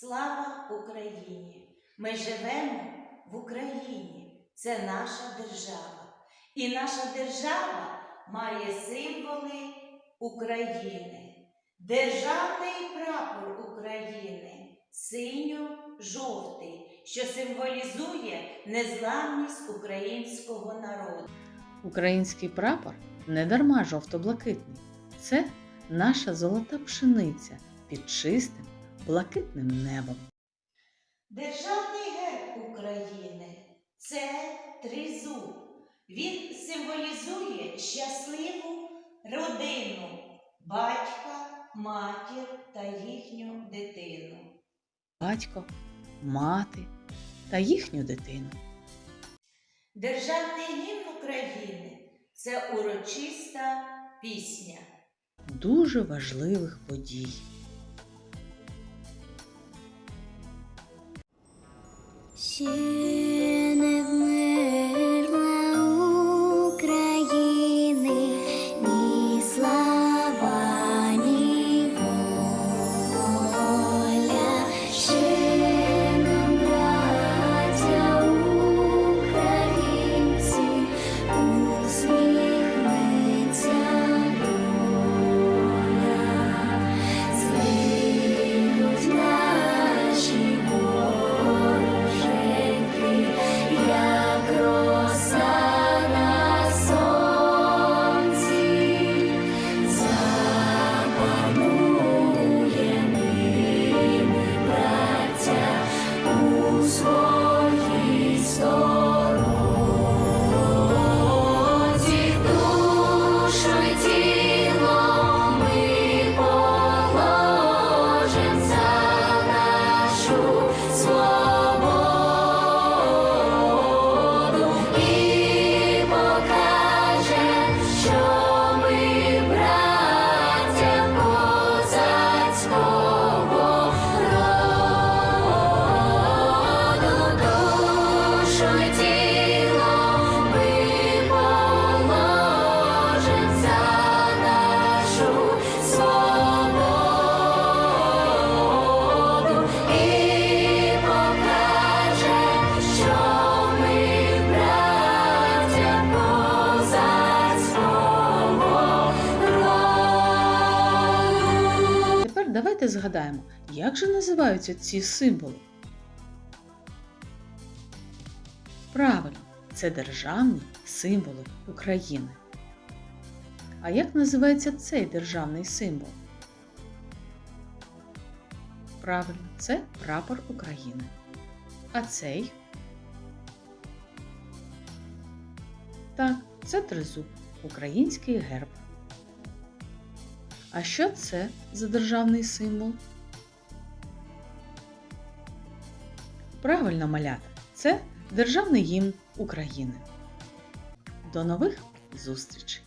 Слава Україні! Ми живемо в Україні. Це наша держава. І наша держава має символи України. Державний прапор України синьо-жовтий, що символізує незламність українського народу. Український прапор не дарма жовто-блакитний. Це наша золота пшениця під чистим блакитним небом. Державний герб України це тризуб. Він символізує щасливу родину батька, матір та їхню дитину. Батько, мати та їхню дитину. Державний гімн України це урочиста пісня. Дуже важливих подій. 心。Давайте згадаємо, як же називаються ці символи. Правильно, це державні символи України. А як називається цей державний символ? Правильно, це прапор України. А цей? Так, це тризуб, український герб. А що це за державний символ? Правильно, малята, це державний гімн України. До нових зустрічей!